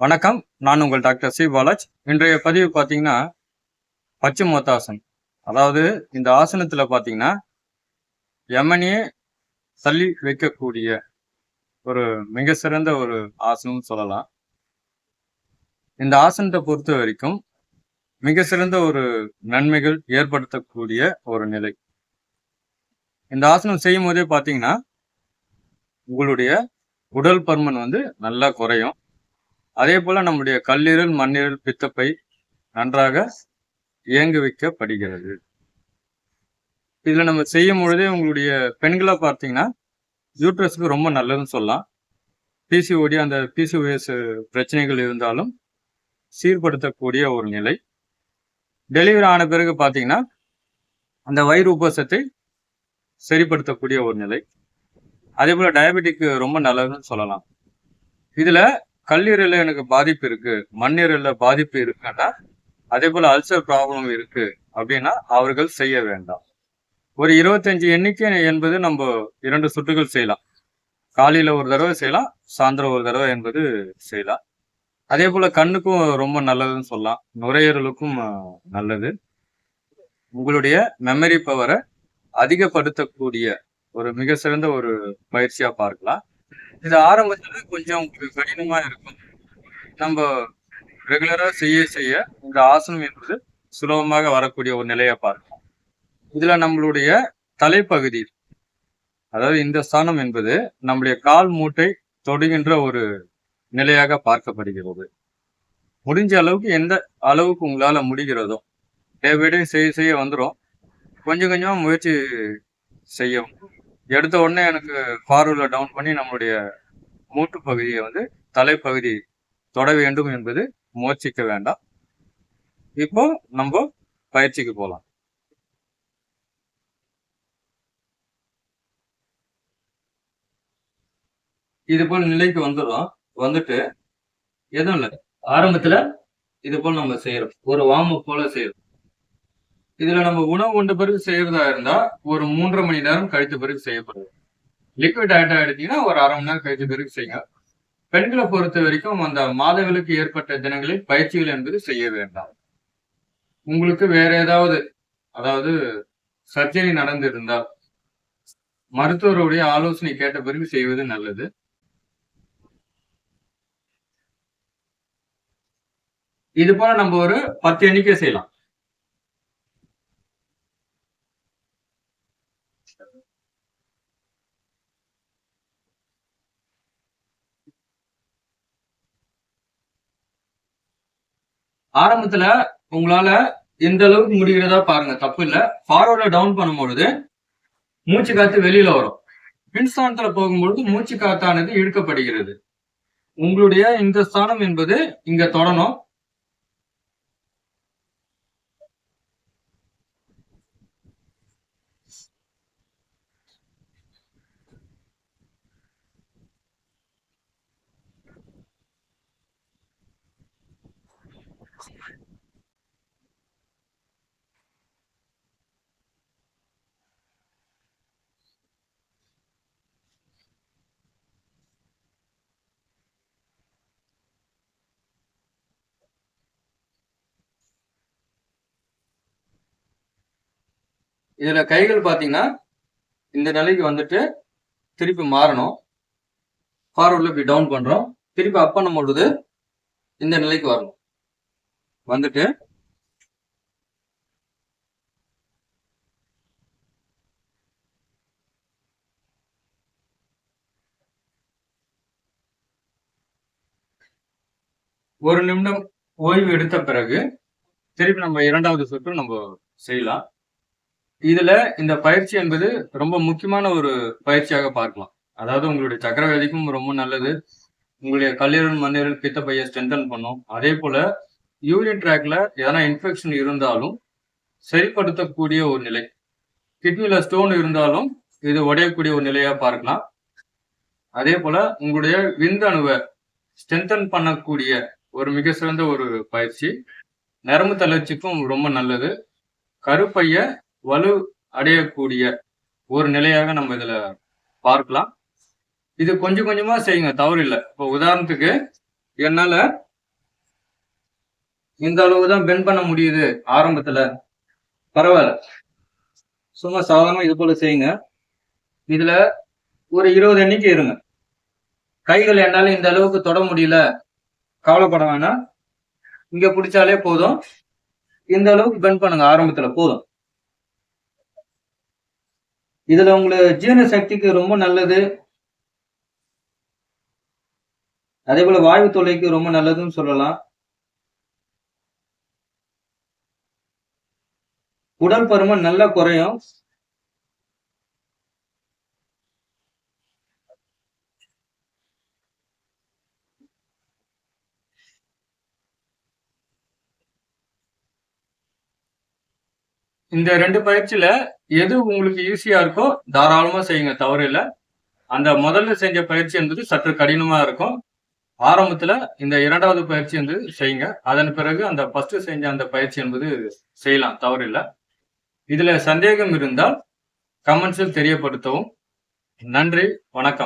வணக்கம். நான் உங்கள் டாக்டர் சி. பாலாஜ். இன்றைய பதிவு பார்த்தீங்கன்னா பச்சைமோத்தாசன் அதாவது இந்த ஆசனத்தில் பார்த்தீங்கன்னா யமனியே தள்ளி வைக்கக்கூடிய ஒரு மிக சிறந்த ஒரு ஆசனம்னு சொல்லலாம். இந்த ஆசனத்தை பொறுத்த வரைக்கும் மிக சிறந்த ஒரு நன்மைகள் ஏற்படுத்தக்கூடிய ஒரு நிலை. இந்த ஆசனம் செய்யும் போதே பார்த்தீங்கன்னா உங்களுடைய உடல் பருமன் வந்து நல்லா குறையும். அதே போல நம்முடைய கல்லீரல் மண்ணீரல் பித்தப்பை நன்றாக இயங்க வைக்கப்படுகிறது இதுல நம்ம செய்யும் பொழுதே உங்களுடைய பெண்களை பார்த்தீங்கன்னா யூட்ரஸ்க்கு ரொம்ப நல்லதுன்னு சொல்லலாம். பிசிஓடி அந்த பிசிஓஎஸ் பிரச்சனைகள் இருந்தாலும் சீர்படுத்தக்கூடிய ஒரு நிலை. டெலிவரி ஆன பிறகு பார்த்தீங்கன்னா அந்த வயிறு உபசத்தை சரிப்படுத்தக்கூடிய ஒரு நிலை. அதே போல் டயபெட்டிக் ரொம்ப நல்லதுன்னு சொல்லலாம். இதில் கல்லீரல எனக்கு பாதிப்பு இருக்கு மண்ணீரல பாதிப்பு இருக்குன்னா அதே போல அல்சர் ப்ராப்ளம் இருக்கு அப்படின்னா அவர்கள் செய்ய வேண்டாம். ஒரு இருபத்தஞ்சு எண்ணிக்கை என்பது நம்ம இரண்டு சுட்டுகள் செய்யலாம். காலையில ஒரு தடவை செய்யலாம் சாயந்தரம் ஒரு தடவை என்பது செய்யலாம். அதே போல கண்ணுக்கும் ரொம்ப நல்லதுன்னு சொல்லலாம். நுரையீரலுக்கும் நல்லது. உங்களுடைய மெமரி பவரை அதிகப்படுத்தக்கூடிய ஒரு மிக சிறந்த ஒரு பயிற்சியா பார்க்கலாம். இது ஆரம்பத்தில் கொஞ்சம் உங்களுக்கு கடினமாக இருக்கும். நம்ம ரெகுலராக செய்ய செய்ய இந்த ஆசனம் என்பது சுலபமாக வரக்கூடிய ஒரு நிலையை பார்க்கும் இதில் நம்மளுடைய தலைப்பகுதி அதாவது இந்த ஸ்தானம் என்பது நம்முடைய கால் மூட்டை தொடுகின்ற ஒரு நிலையாக பார்க்கப்படுகிறது. முடிஞ்ச அளவுக்கு எந்த அளவுக்கு உங்களால் முடிகிறதோ டே பை டே செய்ய செய்ய வந்துடும் கொஞ்சம் கொஞ்சமாக முயற்சி செய்யவும். எடுத்த உடனே எனக்கு ஃபார்வர்டில் டவுன் பண்ணி நம்மளுடைய மூட்டு பகுதியை வந்து தலைப்பகுதி தொட வேண்டும் என்பது முயற்சிக்க வேண்டாம். இப்போ நம்ம பயிற்சிக்கு போகலாம் இது போல் நிலைக்கு வந்துடும் வந்துட்டு எதுவும் இல்லை. ஆரம்பத்துல இது போல் நம்ம செய்யறோம். ஒரு வார்ம் போல செய்யறோம். இதுல நம்ம உணவு உண்ட பிறகு செய்யறதா இருந்தா ஒரு மூன்றரை மணி நேரம் கழித்த பிறகு செய்யப்படுது. லிக்விட் டயட்டா எடுத்தீங்கன்னா ஒரு அரை மணி நேரம் கழித்த பிறகு செய்யுங்க. பெண்களை பொறுத்த வரைக்கும் அந்த மாதங்களுக்கு ஏற்பட்ட தினங்களில் பயிற்சிகள் என்பது செய்ய வேண்டாம். உங்களுக்கு வேற ஏதாவது அதாவது சர்ஜரி நடந்திருந்தால் மருத்துவருடைய ஆலோசனை கேட்ட பிறகு செய்வது நல்லது. இது போல நம்ம ஒரு பத்து எண்ணிக்கை செய்யலாம். ஆரம்பத்துல உங்களால எந்த அளவுக்கு முடிகிறதா பாருங்க தப்பு இல்ல. ஃபார்வர்ட்ல டவுன் பண்ணும்பொழுது மூச்சு காத்து வெளியில வரும். பின்ஸ்தானத்துல போகும்பொழுது மூச்சு காத்தானது இழுக்கப்படுகிறது. உங்களுடைய இந்த ஸ்தானம் என்பது இங்க தொடணும். இதுல கைகள் பாத்தீங்கன்னா இந்த நிலைக்கு வந்துட்டு திருப்பி மாறணும். ஃபார்வர்டில் இப்படி டவுன் பண்றோம். திருப்பி அப் பண்ணும் பொழுது இந்த நிலைக்கு வரணும். வந்துட்டு ஒரு நிமிடம் ஓய்வு எடுத்த பிறகு திருப்பி நம்ம இரண்டாவது சுற்று நம்ம செய்யலாம். இதுல இந்த பயிற்சி என்பது ரொம்ப முக்கியமான ஒரு பயிற்சியாக பார்க்கலாம். அதாவது உங்களுடைய சக்கரவேதிக்கும் ரொம்ப நல்லது. உங்களுடைய கல்லீரல் மண்ணீரல் பைய ஸ்ட்ரென்தன் பண்ணும். அதே போல யூரின் ட்ராக்ல எதனா இன்ஃபெக்ஷன் இருந்தாலும் சரிப்படுத்தக்கூடிய ஒரு நிலை. கிட்னில ஸ்டோன் இருந்தாலும் இது உடையக்கூடிய ஒரு நிலையா பார்க்கலாம். அதே போல உங்களுடைய விந்தணுவை ஸ்ட்ரென்தன் பண்ணக்கூடிய ஒரு மிக சிறந்த ஒரு பயிற்சி. நரம்பு தளர்ச்சிக்கும் ரொம்ப நல்லது. கருப்பைய வலு அடையக்கூடிய ஒரு நிலையாக நம்ம இதுல பார்க்கலாம். இது கொஞ்சம் கொஞ்சமா செய்யுங்க தவறு இல்லை. இப்போ உதாரணத்துக்கு என்னால இந்த அளவு தான் பெண்ட் பண்ண முடியுது ஆரம்பத்துல. பரவாயில்ல. சும்மா சாதாரணமா இது போல செய்யுங்க. இதுல ஒரு இருபது எண்ணிக்கை இருங்க. கைகள் என்னால இந்த அளவுக்கு தொட முடியல. கவலைப்பட வேணாம். இங்க பிடிச்சாலே போதும். இந்த அளவுக்கு பெண்ட் பண்ணுங்க ஆரம்பத்துல போதும். இதுல உங்களுக்கு ஜீரண சக்திக்கு ரொம்ப நல்லது. அதே போல வாயு தொல்லைக்கு ரொம்ப நல்லதுன்னு சொல்லலாம். உடல் பருமன் நல்லா குறையும். இந்த ரெண்டு பயிற்சியில எது உங்களுக்கு ஈஸியா இருக்கோ தாராளமா செய்யுங்க. தவறு இல்லை. அந்த முதல்ல செஞ்ச பயிற்சி என்பது சற்று கடினமா இருக்கும். ஆரம்பத்துல இந்த இரண்டாவது பயிற்சி வந்து செய்யுங்க. அதன் பிறகு அந்த ஃபர்ஸ்ட் செஞ்ச அந்த பயிற்சி என்பது செய்யலாம். தவறு இல்லை. இதுல சந்தேகம் இருந்தால் கமெண்ட்ஸில் தெரியப்படுத்தவும். நன்றி. வணக்கம்.